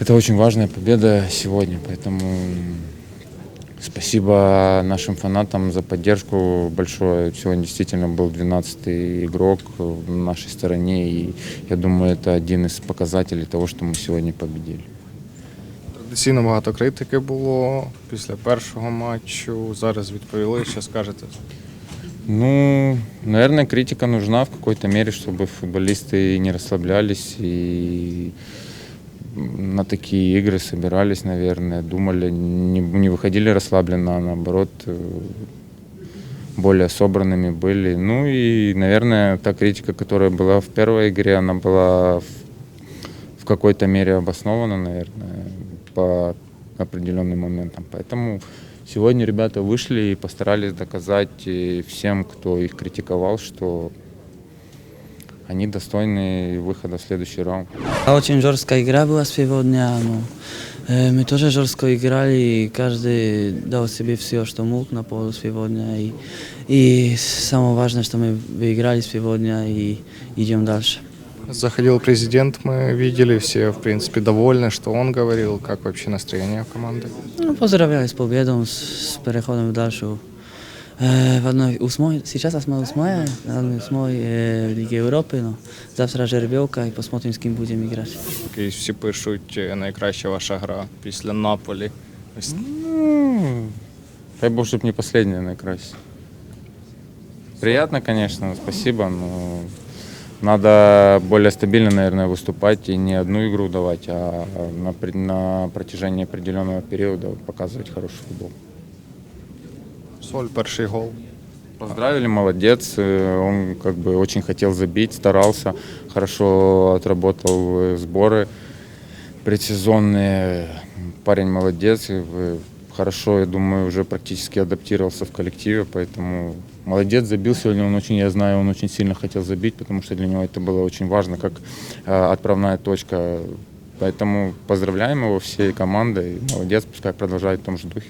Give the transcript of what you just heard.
это очень важная победа сегодня, поэтому спасибо нашим фанатам за поддержку большое. Сегодня действительно был 12-й игрок в нашей стороне, и я думаю, это один из показателей того, что мы сегодня победили. Традиційно багато критики було після першого матчу. Зараз відповіли, що скажете. Ну, наверное, критика нужна в какой-то мере, чтобы футболисты не расслаблялись и на такие игры собирались, наверное, думали, не, не выходили расслабленно, а наоборот э, более собранными были. Ну и, наверное, та критика, которая была в первой игре, она была в, в какой-то мере обоснована, наверное, по определенным моментам. Поэтому сегодня ребята вышли и постарались доказать э, всем, кто их критиковал, что они достойны выхода в следующий раунд. A Очень жесткая игра была сегодня. Ну, э, мы тоже жестко играли, и каждый дал себе все, что мог на полу сегодня. И, и самое важное, что мы выиграли сегодня и идем дальше. Заходил президент, мы видели, все, в принципе, довольны, что он говорил. Как вообще настроение в команды? Ну, поздравляю с победой, с переходом в дальше. Э, в одной, восьмой, сейчас мы восьмая, восьмой э, в Лиге Европы, но завтра жеребьевка и посмотрим, с кем будем играть. Якісь всі пишуть е, найкраща ваша гра після Наполі. Ось Ну, дай бог, чтобы не последняя накрасить. Приятно, конечно, спасибо, но надо более стабильно, наверное, выступать и не одну игру давать, а на, пред- на протяжении определенного периода показывать хороший футбол. Соль, перший гол. Поздравили, молодец. Э, Он как бы очень хотел забить, старался, хорошо отработал э, сборы предсезонные. Парень молодец, э, хорошо, я думаю, уже практически адаптировался в коллективе, поэтому молодец, забил сегодня. Он очень, я знаю, он очень сильно хотел забить, потому что для него это было очень важно, как отправная точка. Поэтому поздравляем его всей командой. Молодец, пускай продолжает в том же духе.